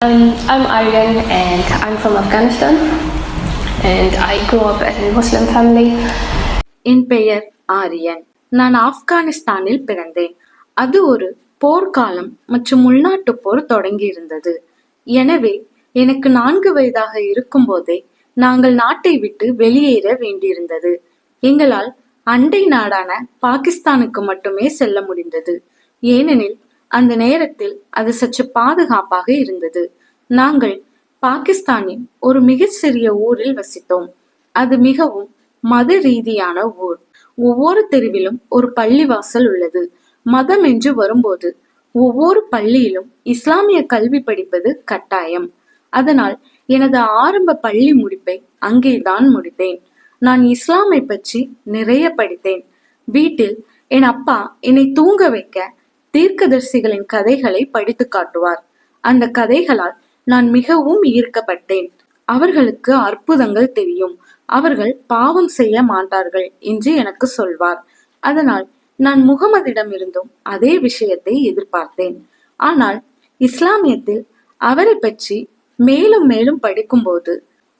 Um, I'm Aryan and I'm from Afghanistan. And I grew up in a Muslim family. என் பெயர் ஆரியன். நான் ஆப்கானிஸ்தானில் பிறந்தேன். அது ஒரு போர்க்காலம் மற்றும் உள்நாட்டு போர் தொடங்கியிருந்தது. எனவே எனக்கு நான்கு வயதாக இருக்கும்போதே நாங்கள் நாட்டை விட்டு வெளியேற வேண்டியிருந்தது. எங்களால் அண்டை நாடான பாகிஸ்தானுக்கு மட்டுமே செல்ல முடிந்தது. ஏனெனில் அந்த நேரத்தில் அது சற்று பாதுகாப்பாக இருந்தது. நாங்கள் பாகிஸ்தானின் ஒரு மிக சிறிய ஊரில் வசித்தோம். அது மிகவும் மத ரீதியான ஊர். ஒவ்வொரு தெருவிலும் ஒரு பள்ளிவாசல் உள்ளது. மதம் என்று வரும்போது ஒவ்வொரு பள்ளியிலும் இஸ்லாமிய கல்வி படிப்பது கட்டாயம். அதனால் எனது ஆரம்ப பள்ளி முடிப்பை அங்கேதான் முடித்தேன். நான் இஸ்லாமை பற்றி நிறைய படித்தேன். வீட்டில் என் அப்பா என்னை தூங்க வைக்க தீர்க்கதரிசிகளின் கதைகளை படித்து காட்டுவார். அந்த கதைகளால் நான் மிகவும் ஈர்க்கப்பட்டேன். அவர்களுக்கு அற்புதங்கள் தெரியும். அவர்கள் பாவம் செய்ய மாட்டார்கள் என்று எனக்கு சொல்வார். அதனால் நான் முகமதிடமிருந்தும் அதே விஷயத்தை எதிர்பார்த்தேன். ஆனால் இஸ்லாமியத்தில் அவரை பற்றி மேலும் மேலும் படிக்கும்போது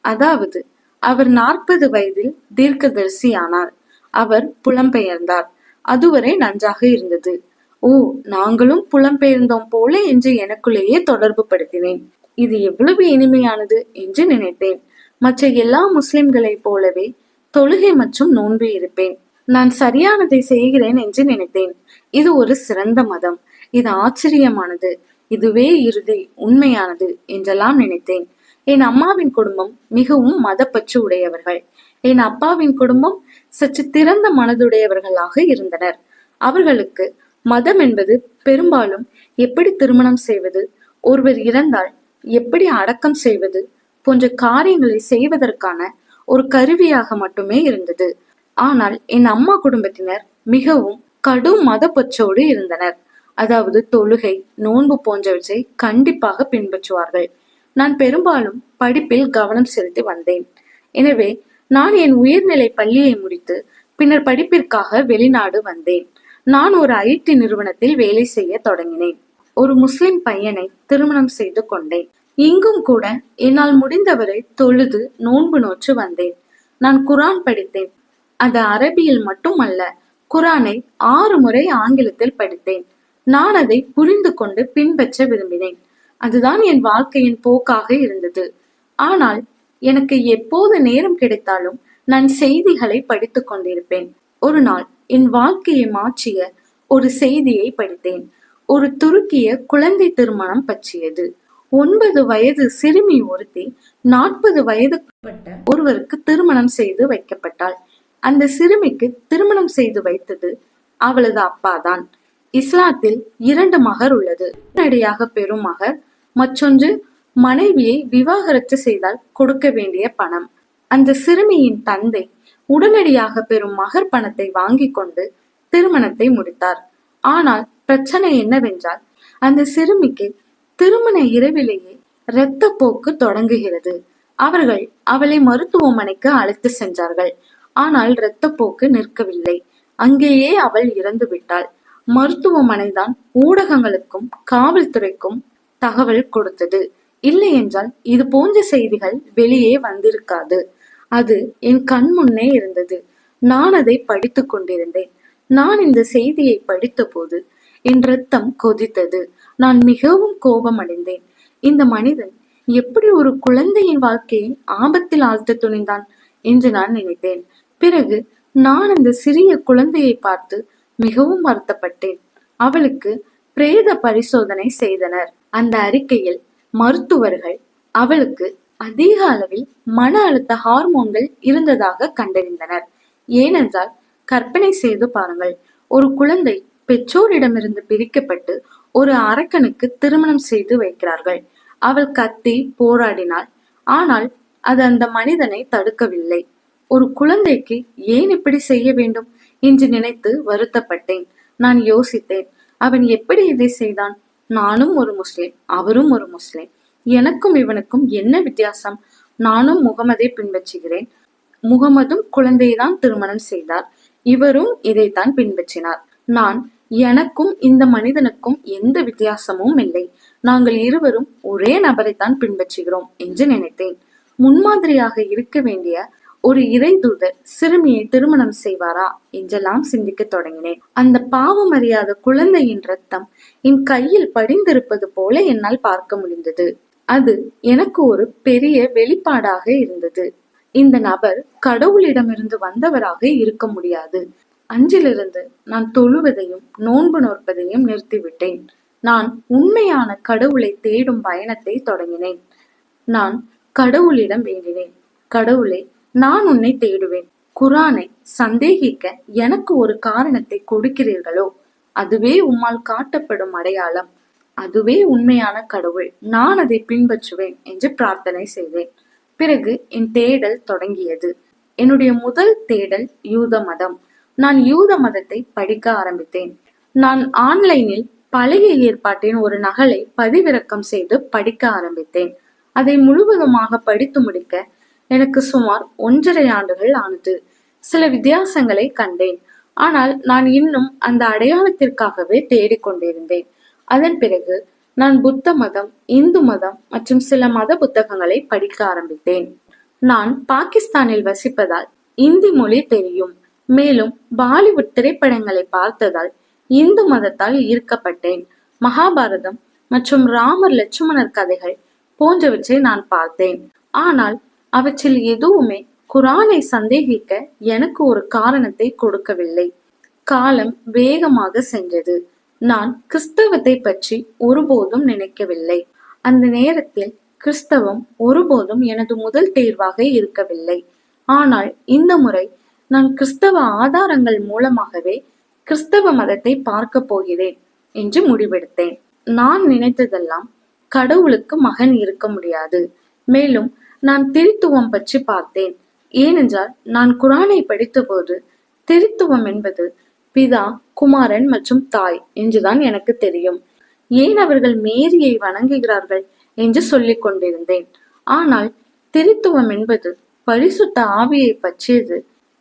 அதாவது அவர் நாற்பது வயதில் தீர்க்கதரிசி ஆனார் அவர் புலம்பெயர்ந்தார். அதுவரை நன்றாக இருந்தது. ஓ நாங்களும் புலம்பெயர்ந்தோம் போல என்று எனக்குள்ளேயே தொடர்பு படுத்தினேன். இது எவ்வளவு இனிமையானது என்று நினைத்தேன். மற்ற எல்லா முஸ்லிம்களைப் போலவே தொழுகை மற்றும் நோன்பு இருப்பேன். நான் சரியானதை செய்கிறேன் என்று நினைத்தேன். இது ஒரு சிறந்த மதம். இது ஆச்சரியமானது. இதுவே இறுதி உண்மையானது என்றெல்லாம் நினைத்தேன். என் அம்மாவின் குடும்பம் மிகவும் மதப்பற்று உடையவர்கள். என் அப்பாவின் குடும்பம் சற்று திறந்த மனதுடையவர்களாக இருந்தனர். அவர்களுக்கு மதம் என்பது பெரும்பாலும் எப்படி திருமணம் செய்வது ஒருவர் இறந்தால் எப்படி அடக்கம் செய்வது போன்ற காரியங்களை செய்வதற்கான ஒரு கருவியாக மட்டுமே இருந்தது. ஆனால் என் அம்மா குடும்பத்தினர் மிகவும் கடும் மதப்பற்றோடு இருந்தனர். அதாவது தொழுகை நோன்பு போன்றவற்றை கண்டிப்பாக பின்பற்றுவார்கள். நான் பெரும்பாலும் படிப்பில் கவனம் செலுத்தி வந்தேன். எனவே நான் என் உயர்நிலை பள்ளியை முடித்து பின்னர் படிப்பிற்காக வெளிநாடு வந்தேன். நான் ஒரு ஐடி நிறுவனத்தில் வேலை செய்ய தொடங்கினேன். ஒரு முஸ்லிம் பையனை திருமணம் செய்து கொண்டேன். இங்கும் கூட என்னால் முடிந்தவரை தொழுது நோன்பு நோற்று வந்தேன். நான் குரான் படித்தேன். அது அரபியில் மட்டுமல்ல குரானை ஆறு முறை ஆங்கிலத்தில் படித்தேன். நான் அதை புரிந்து கொண்டு பின்பற்ற விரும்பினேன். அதுதான் என் வாழ்க்கையின் போக்காக இருந்தது. ஆனால் எனக்கு எப்போது நேரம் கிடைத்தாலும் நான் செய்திகளை படித்துக் கொண்டிருப்பேன். ஒரு நாள் என் வாழ்க்கையை மாற்றிய ஒரு செய்தியை படித்தேன். ஒரு துருக்கிய குழந்தை திருமணம் பற்றியது. ஒன்பது வயது சிறுமி ஒருத்தி நாற்பது வயதுப்பட்ட ஒருவருக்கு திருமணம் செய்து வைக்கப்பட்டாள். அந்த சிறுமிக்கு திருமணம் செய்து வைத்தது அவளது அப்பாதான். இஸ்லாத்தில் இரண்டு மகர் உள்ளது. உடனடியாக பெறும் மகர் மற்றொன்று மனைவியை விவாகரத்து செய்தால் கொடுக்க வேண்டிய பணம். அந்த சிறுமியின் தந்தை உடனடியாக பெறும் மகர் பணத்தை வாங்கி கொண்டு திருமணத்தை முடித்தார். ஆனால் பிரச்சனை என்னவென்றால் அந்த சிறுமிக்கு திருமண இரவிலேயே இரத்த போக்கு தொடங்குகிறது. அவர்கள் அவளை மருத்துவமனைக்கு அழைத்து சென்றார்கள். ஆனால் இரத்தப்போக்கு நிற்கவில்லை. அங்கேயே அவள் இறந்து விட்டாள். மருத்துவமனை தான் ஊடகங்களுக்கும் காவல்துறைக்கும் தகவல் கொடுத்தது. இல்லை என்றால் இது போன்ற செய்திகள் வெளியே வந்திருக்காது. அது என் கண் முன்னே இருந்தது. நான் அதை படித்துக் கொண்டிருந்தேன். நான் இந்த செய்தியை படித்தபோது என் ரத்தம் கொதித்தது. நான் மிகவும் கோபமடைந்தேன். இந்த மனிதன் எப்படி ஒரு குழந்தையின் வாழ்க்கையை ஆபத்தில் ஆழ்த்த துணிந்தான் என்று நான் நினைத்தேன். பிறகு நான் அந்த சிறிய குழந்தையை பார்த்து மிகவும் வருத்தப்பட்டேன். அவளுக்கு பிரேத பரிசோதனை செய்தனர். அந்த அறிக்கையில் மருத்துவர்கள் அவளுக்கு அதிக அளவில் மன அழுத்த ஹார்மோன்கள் இருந்ததாக கண்டறிந்தனர். ஏனென்றால் கற்பனை செய்து பாருங்கள். ஒரு குழந்தை பெற்றோரிடமிருந்து பிரிக்கப்பட்டு ஒரு அரக்கனுக்கு திருமணம் செய்து வைக்கிறார்கள். அவள் கத்தி போராடினாள். ஆனால் அது அந்த மனிதனை தடுக்கவில்லை. ஒரு குழந்தைக்கு ஏன் இப்படி செய்ய வேண்டும் என்று நினைத்து வருத்தப்பட்டேன். நான் யோசித்தேன் அவன் எப்படி இதை செய்தான்? நானும் ஒரு முஸ்லிம் அவரும் ஒரு முஸ்லிம். எனக்கும் இவனுக்கும் என்ன வித்தியாசம்? நானும் முகமதை பின்பற்றுகிறேன். முகமதும் குழந்தையைதான் திருமணம் செய்தார். இவரும் இதைத்தான் பின்பற்றினார். நான் எனக்கும் இந்த மனிதனுக்கும் எந்த வித்தியாசமும் இல்லை. நாங்கள் இருவரும் ஒரே நபரைத்தான் பின்பற்றுகிறோம் என்று நினைத்தேன். முன்மாதிரியாக இருக்க வேண்டிய ஒரு இறைதூதர் சிறுமியை திருமணம் செய்வாரா என்றெல்லாம் சிந்திக்க தொடங்கினேன். அந்த பாவம் அறியாத குழந்தையின் ரத்தம் என் கையில் படிந்திருப்பது போல என்னால் பார்க்க முடிந்தது. அது எனக்கு ஒரு பெரிய வெளிப்பாடாக இருந்தது. இந்த நபர் கடவுளிடமிருந்து வந்தவராக இருக்க முடியாது. அன்றிலிருந்து நான் தொழுவதையும் நோன்பு நோற்பதையும் நிறுத்திவிட்டேன். நான் உண்மையான கடவுளை தேடும் பயணத்தை தொடங்கினேன். நான் கடவுளிடம் வேண்டினேன். கடவுளே நான் உன்னை தேடுவேன். குரானை சந்தேகிக்க எனக்கு ஒரு காரணத்தை கொடுக்கிறீர்களோ? அதுவே உம்மால் காட்டப்படும் அடையாளம். அதுவே உண்மையான கடவுள். நான் அதை பின்பற்றுவேன் என்று பிரார்த்தனை செய்தேன் பிறகு என் தேடல் தொடங்கியது. என்னுடைய முதல் தேடல் யூத மதம். நான் யூத மதத்தை படிக்க ஆரம்பித்தேன். நான் ஆன்லைனில் பழைய ஏற்பாட்டின் ஒரு நகலை பதிவிறக்கம் செய்து படிக்க ஆரம்பித்தேன். அதை முழுவதுமாக படித்து முடிக்க எனக்கு சுமார் ஒன்றரை ஆண்டுகள் ஆனது. சில வித்தியாசங்களை கண்டேன். ஆனால் நான் இன்னும் அந்த அடையாளத்திற்காகவே தேடிக்கொண்டிருந்தேன். அதன் பிறகு நான் புத்த மதம் இந்து மதம் மற்றும் சில மத புத்தகங்களை படிக்க ஆரம்பித்தேன். நான் பாகிஸ்தானில் வசிப்பதால் இந்தி மொழி தெரியும். மேலும் பாலிவுட் திரைப்படங்களை பார்த்ததால் இந்து மதத்தால் ஈர்க்கப்பட்டேன். மகாபாரதம் மற்றும் ராமர் லட்சுமணர் கதைகள் போன்றவற்றை நான் பார்த்தேன். ஆனால் அவற்றில் எதுவுமே குரானை சந்தேகிக்க எனக்கு ஒரு காரணத்தை கொடுக்கவில்லை. காலம் வேகமாக சென்றது. நான் கிறிஸ்தவத்தை பற்றி ஒருபோதும் நினைக்கவில்லை. அந்த நேரத்தில் கிறிஸ்தவம் ஒருபோதும் எனது முதல் தேர்வாக இருக்கவில்லை. ஆனால் இந்த முறை நான் கிறிஸ்தவ ஆதாரங்கள் மூலமாகவே கிறிஸ்தவ மதத்தை பார்க்க போகிறேன் என்று முடிவெடுத்தேன். நான் நினைத்ததெல்லாம் கடவுளுக்கு மகன் இருக்க முடியாது. மேலும் நான் திருத்துவம் பற்றி பார்த்தேன். ஏனென்றால் நான் குரானை படித்தபோது திருத்துவம் என்பது பிதா குமாரன் மற்றும் தாய் என்றுதான் எனக்கு தெரியும். ஏன் அவர்கள் மேரியை வணங்குகிறார்கள் என்று சொல்லிக் கொண்டிருந்தேன். ஆனால் திருத்துவம் என்பது பரிசுத்த ஆவியை பற்றியது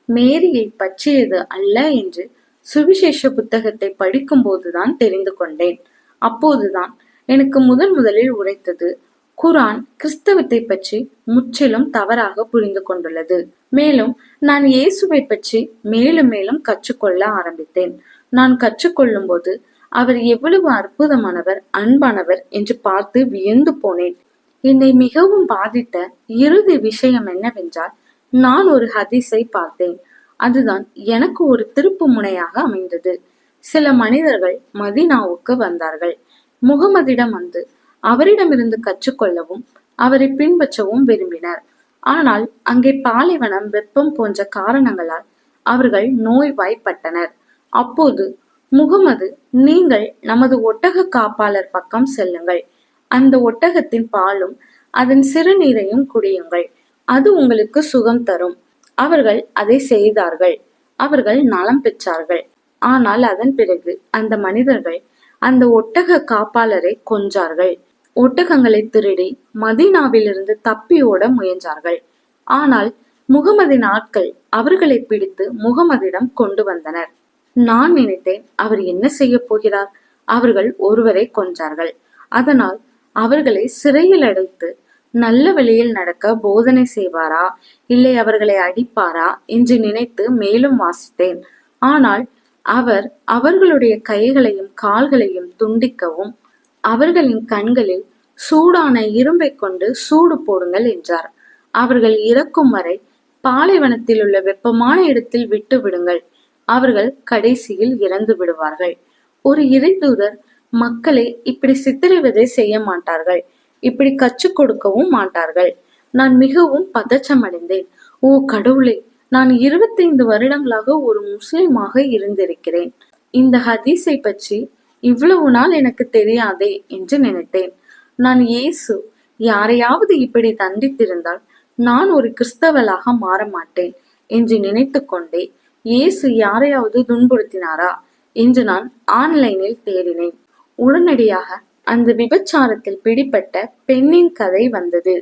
மேரியை பற்றியது அல்ல என்று சுவிசேஷ புத்தகத்தை படிக்கும்போதுதான் தெரிந்து கொண்டேன். அப்போதுதான் எனக்கு முதன் முதலில் உரைத்தது குரான் கிறிஸ்தவத்தை பற்றி முற்றிலும் தவறாக புரிந்து கொண்டுள்ளது. மேலும் நான் இயேசுவை பற்றி மேலும் மேலும் கற்றுக்கொள்ள ஆரம்பித்தேன். நான் கற்றுக்கொள்ளும் போது அவர் எவ்வளவு அற்புதமானவர் அன்பானவர் என்று பார்த்து வியந்து போனேன். என்னை மிகவும் பாதித்த இறுதி விஷயம் என்னவென்றால் நான் ஒரு ஹதீஸை பார்த்தேன். அதுதான் எனக்கு ஒரு திருப்பு முனையாக அமைந்தது. சில மனிதர்கள் மதினாவுக்கு வந்தார்கள். முகமதிடம் வந்து அவரிடமிருந்து கற்றுக்கொள்ளவும் அவரை பின்பற்றவும் விரும்பினர். ஆனால் அங்கே பாலைவனம் வெப்பம் போன்ற காரணங்களால் அவர்கள் நோய்வாய்ப்பட்டனர். அப்போது முகமது நீங்கள் நமது ஒட்டக காப்பாளர் பக்கம் செல்லுங்கள். அந்த ஒட்டகத்தின் பாலும் அதன் சிறுநீரையும் குடியுங்கள். அது உங்களுக்கு சுகம் தரும். அவர்கள் அதை செய்தார்கள். அவர்கள் நலம் பெற்றார்கள். ஆனால் அதன் பிறகு அந்த மனிதர்கள் அந்த ஒட்டக காப்பாளரை கொன்றார்கள். ஒட்டகங்களை திருடி மதீனாவிலிருந்து தப்பி ஓட முயன்றார்கள். ஆனால் முகமதின் ஆட்கள் அவர்களை பிடித்து முகமதிடம் கொண்டு வந்தனர். நான் நினைத்தேன் அவர் என்ன செய்ய போகிறார். அவர்கள் ஒருவரை கொன்றார்கள். அதனால் அவர்களை சிறையில் அடைத்து நல்ல வழியில் நடக்க போதனை செய்வாரா? இல்லை அவர்களை அடிப்பாரா? என்று நினைத்து மேலும் வாசித்தேன். ஆனால் அவர் அவர்களுடைய கைகளையும் கால்களையும் துண்டிக்கவும் அவர்களின் கண்களில் சூடான இரும்பை கொண்டு சூடு போடுங்கள் என்றார். அவர்கள் இறக்கும் வரை பாலைவனத்தில் உள்ள வெப்பமான இடத்தில் விட்டு விடுங்கள். அவர்கள் கடைசியில் இறந்து விடுவார்கள். ஒரு இறைதூதர் மக்களை இப்படி சித்தரிவதை செய்ய மாட்டார்கள். இப்படி கற்றுக் கொடுக்கவும் மாட்டார்கள். நான் மிகவும் பதச்சம் அடைந்தேன் ஓ கடவுளே நான் இருபத்தைந்து வருடங்களாக ஒரு முஸ்லிமாக இருந்திருக்கிறேன். இந்த ஹதீஸை பற்றி இவ்வளவு நாள் எனக்கு தெரியாதே என்று நினைத்தேன். நான் இயேசு யாரையாவது இப்படி தண்டித்திருந்தால் நான் ஒரு கிறிஸ்தவளாக மாற மாட்டேன் என்று நினைத்து கொண்டே இயேசு யாரையாவது துன்புறுத்தினாரா என்று நான் ஆன்லைனில் தேடினேன். உடனடியாக அந்த விபச்சாரத்தில் பிடிப்பட்ட பெண்ணின் கதை வந்தது.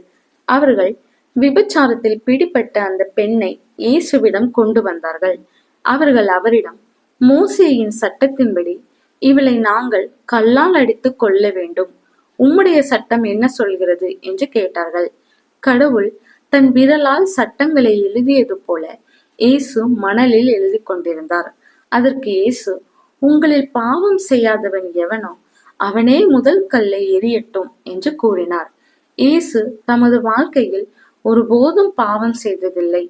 அவர்கள் விபச்சாரத்தில் பிடிப்பட்ட அந்த பெண்ணை இயேசுவிடம் கொண்டு வந்தார்கள். அவர்கள் அவரிடம் மோசேயின் சட்டத்தின்படி இவளை நாங்கள் கல்லால் அடித்து கொள்ள வேண்டும். உம்முடைய சட்டம் என்ன சொல்கிறது? என்று கேட்டார்கள். கடவுள் தன் விரலால் சட்டங்களை எழுதியது போல இயேசு மணலில் எழுதி கொண்டிருந்தார். அதற்கு இயேசு உங்களில் பாவம் செய்யாதவன் எவனோ அவனே முதல் கல்லை எறியட்டும் என்று கூறினார். இயேசு தமது வாழ்க்கையில் ஒருபோதும் பாவம் செய்ததில்லை.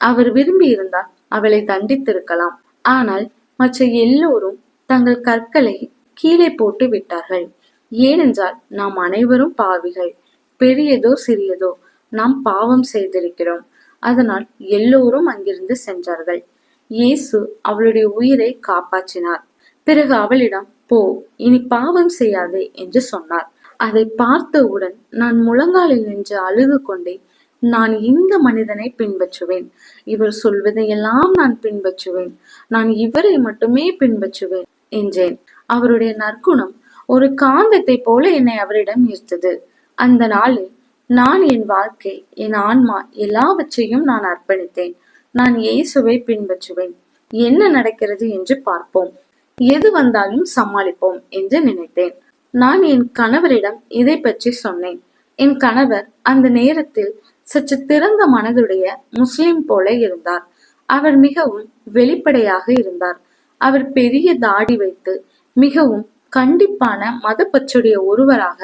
அவர் விரும்பியிருந்தால் அவளை தண்டித்திருக்கலாம். ஆனால் மற்ற எல்லோரும் தங்கள் கற்களை கீழே போட்டு விட்டார்கள். ஏனென்றால் நாம் அனைவரும் பாவிகள். பெரியதோ சிறியதோ நாம் பாவம் செய்திருக்கிறோம். அதனால் எல்லோரும் அங்கிருந்து சென்றார்கள். இயேசு அவளுடைய உயிரை காப்பாற்றினார். பிறகு அவளிடம் போ இனி பாவம் செய்யாதே என்று சொன்னார். அதை பார்த்தவுடன் நான் முழங்காலில் நின்று அழுது கொண்டே நான் இந்த மனிதனை பின்பற்றுவேன். இவர் சொல்வதையெல்லாம் நான் பின்பற்றுவேன். நான் இவரை மட்டுமே பின்பற்றுவேன். என்றேன். அவருடைய நற்குணம் ஒரு காந்தத்தை போல என்னை அவரிடம் ஈர்த்தது. அந்த நாளில் நான் என் வாழ்க்கை என் ஆன்மா எல்லாவற்றையும் நான் அர்ப்பணித்தேன். நான் இயேசுவை பின்பற்றுவேன். என்ன நடக்கிறது என்று பார்ப்போம். எது வந்தாலும் சமாளிப்போம் என்று நினைத்தேன். நான் என் கணவரிடம் இதை பற்றி சொன்னேன். என் கணவர் அந்த நேரத்தில் சற்று திறந்த மனதுடைய முஸ்லிம் போல இருந்தார். அவர் மிகவும் வெளிப்படையாக இருந்தார். அவர் பெரிய தாடி வைத்து மிகவும் கண்டிப்பான மதப்பற்றுடைய ஒருவராக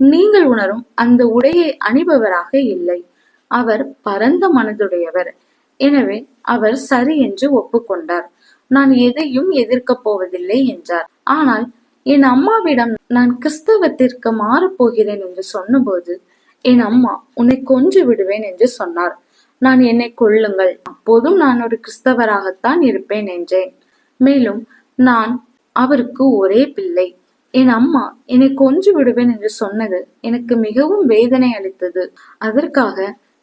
நீங்கள் உணரும் அந்த உடையை அணிபவராக இல்லை. அவர் பரந்த மனதுடையவர். எனவே அவர் சரி என்று ஒப்புக்கொண்டார். நான் எதையும் எதிர்க்கப் போவதில்லை என்றார். ஆனால் என் அம்மாவிடம் நான் கிறிஸ்தவத்திற்கு மாறப் போகிறேன் என்று சொன்னபோது என் அம்மா உன்னை கொன்று விடுவேன் என்று சொன்னார். நான் என்னை கொல்லுங்கள். அப்போதும் நான் ஒரு கிறிஸ்தவராகத்தான் இருப்பேன் என்றேன். மேலும் நான் அவருக்கு ஒரே பிள்ளை. என் அம்மா என்னை கொன்று விடுவேன் என்று சொன்னது எனக்கு மிகவும் வேதனை அளித்தது. அதற்காக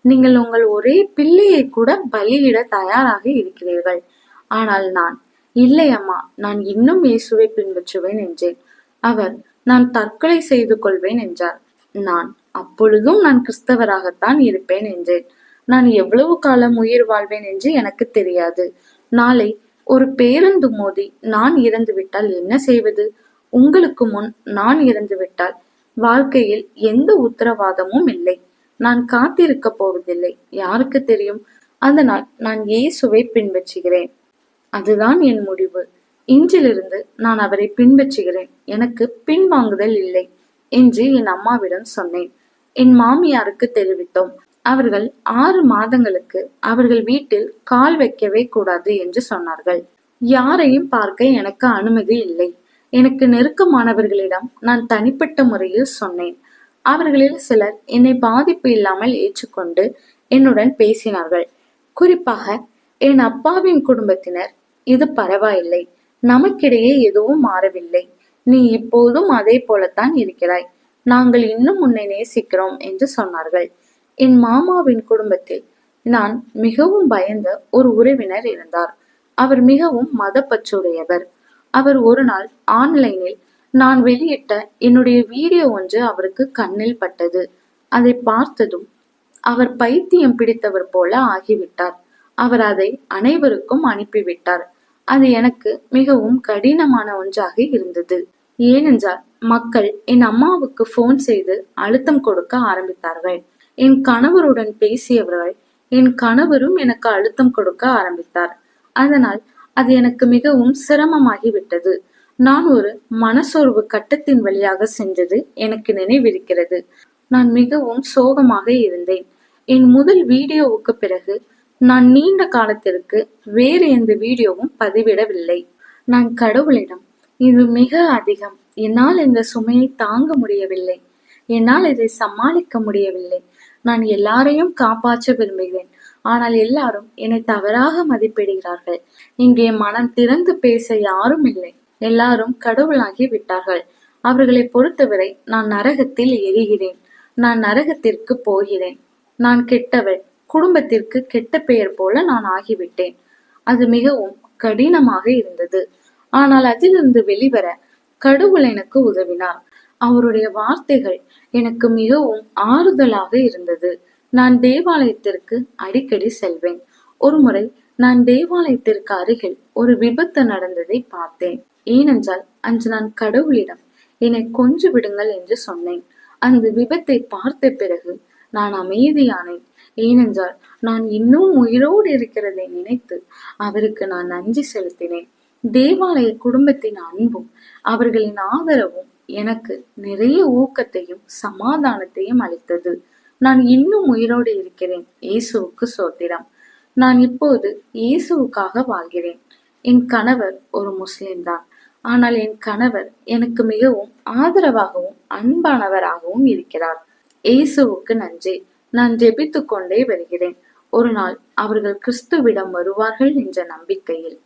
நீங்கள் உங்கள் ஒரே பிள்ளையை கூட பலியிட தயாராக இருக்கிறீர்கள். ஆனால் நான் இல்லை அம்மா நான் இன்னும் இயேசுவை பின்பற்றுவேன் என்றேன். அவர் நான் தற்கொலை செய்து கொள்வேன் என்றார். நான் அப்பொழுதும் நான் கிறிஸ்தவராகத்தான் இருப்பேன் என்றேன். நான் எவ்வளவு காலம் உயிர் வாழ்வேன் என்று எனக்கு தெரியாது. நாளை ஒரு பேருந்து மோதி நான் இறந்துவிட்டால் என்ன செய்வது? உங்களுக்கு முன் நான் இறந்து விட்டால் வாழ்க்கையில் எந்த உத்தரவாதமும் இல்லை. நான் காத்திருக்க போவதில்லை. யாருக்கு தெரியும்? அதனால் நான் இயேசுவை பின்பற்றுகிறேன். அதுதான் என் முடிவு. இன்றிலிருந்து நான் அவரை பின்பற்றுகிறேன். எனக்கு பின்வாங்குதல் இல்லை என்று என் அம்மாவிடம் சொன்னேன். என் மாமியாருக்கு தெரிவித்தோம். அவர்கள் ஆறு மாதங்களுக்கு அவர்கள் வீட்டில் கால் வைக்கவே கூடாது என்று சொன்னார்கள். யாரையும் பார்க்க எனக்கு அனுமதி இல்லை. எனக்கு நெருக்கமானவர்களிடம் நான் தனிப்பட்ட முறையில் சொன்னேன். அவர்களில் சிலர் என்னை பாதிப்பு இல்லாமல் ஏற்றுக்கொண்டு என்னுடன் பேசினார்கள். குறிப்பாக என் அப்பாவின் குடும்பத்தினர் இது பரவாயில்லை. நமக்கிடையே எதுவும் மாறவில்லை. நீ இப்போதும் அதே போலத்தான் இருக்கிறாய். நாங்கள் இன்னும் உன்னை நேசிக்கிறோம் என்று சொன்னார்கள். என் மாமாவின் குடும்பத்தில் நான் மிகவும் பயந்த ஒரு உறவினர் இருந்தார். அவர் மிகவும் மதப்பற்றுடையவர். அவர் ஒரு நாள் ஆன்லைனில் நான் வெளியிட்ட என்னுடைய வீடியோ ஒன்று அவருக்கு கண்ணில் பட்டது. அதை பார்த்ததும் அவர் பைத்தியம் பிடித்தவர் போல ஆகிவிட்டார். அவர் அதை அனைவருக்கும் அனுப்பிவிட்டார். அது எனக்கு மிகவும் கடினமான ஒன்றாக இருந்தது. ஏனென்றால் மக்கள் என் அம்மாவுக்கு போன் செய்து அழுத்தம் கொடுக்க ஆரம்பித்தார்கள். என் கணவருடன் பேசியவர்கள் என் கணவரும் எனக்கு அழுத்தம் கொடுக்க ஆரம்பித்தார். அதனால் அது எனக்கு மிகவும் சிரமமாகிவிட்டது. நான் ஒரு மனசோர்வு கட்டத்தின் வழியாக சென்றது எனக்கு நினைவிருக்கிறது. நான் மிகவும் சோகமாக இருந்தேன். என் முதல் வீடியோவுக்கு பிறகு நான் நீண்ட காலத்திற்கு வேறு எந்த வீடியோவும் பதிவிடவில்லை. நான் கடவுளிடம் இது மிக அதிகம். என்னால் இந்த சுமையை தாங்க முடியவில்லை. என்னால் இதை சமாளிக்க முடியவில்லை. நான் எல்லாரையும் காப்பாற்ற விரும்புகிறேன். ஆனால் எல்லாரும் என்னை தவறாக மதிப்பிடுகிறார்கள். இங்கே மனம் திறந்து பேச யாரும் இல்லை. எல்லாரும் கடவுளாகி விட்டார்கள். அவர்களை பொறுத்தவரை நான் நரகத்தில் எரிகிறேன். நான் நரகத்திற்கு போகிறேன். நான் கெட்டவள். குடும்பத்திற்கு கெட்ட பெயர் போல நான் ஆகிவிட்டேன். அது மிகவும் கடினமாக இருந்தது. ஆனால் அதிலிருந்து வெளிவர கடவுள் எனக்கு உதவினார். அவருடைய வார்த்தைகள் எனக்கு மிகவும் ஆறுதலாக இருந்தது. நான் தேவாலயத்திற்கு அடிக்கடி செல்வேன். ஒருமுறை நான் தேவாலயத்திற்கு அருகில் ஒரு விபத்து நடந்ததை பார்த்தேன். ஏனென்றால் அன்று நான் கடவுளிடம் என்னை கொஞ்சு விடுங்கள் என்று சொன்னேன். அந்த விபத்தை பார்த்த பிறகு நான் அமைதியானேன். ஏனென்றால் நான் இன்னும் உயிரோடு இருக்கிறதை நினைத்து அவருக்கு நான் நன்றி செலுத்தினேன். தேவாலய குடும்பத்தின் அன்பும் அவர்களின் ஆதரவும் எனக்கு நிறைய ஊக்கத்தையும் சமாதானத்தையும் அளித்தது. நான் இன்னும் உயிரோடு இருக்கிறேன் இயேசுவுக்கு சோத்திரம். நான் இப்போது இயேசுவுக்காக வாழ்கிறேன். என் கணவர் ஒரு முஸ்லிம் தான். ஆனால் என் கணவர் எனக்கு மிகவும் ஆதரவாகவும் அன்பானவராகவும் இருக்கிறார். இயேசுவுக்கு நன்றி. நான் ஜெபித்துக்கொண்டே வருகிறேன். ஒரு நாள் அவர்கள் கிறிஸ்துவிடம் வருவார்கள் என்ற நம்பிக்கையில்.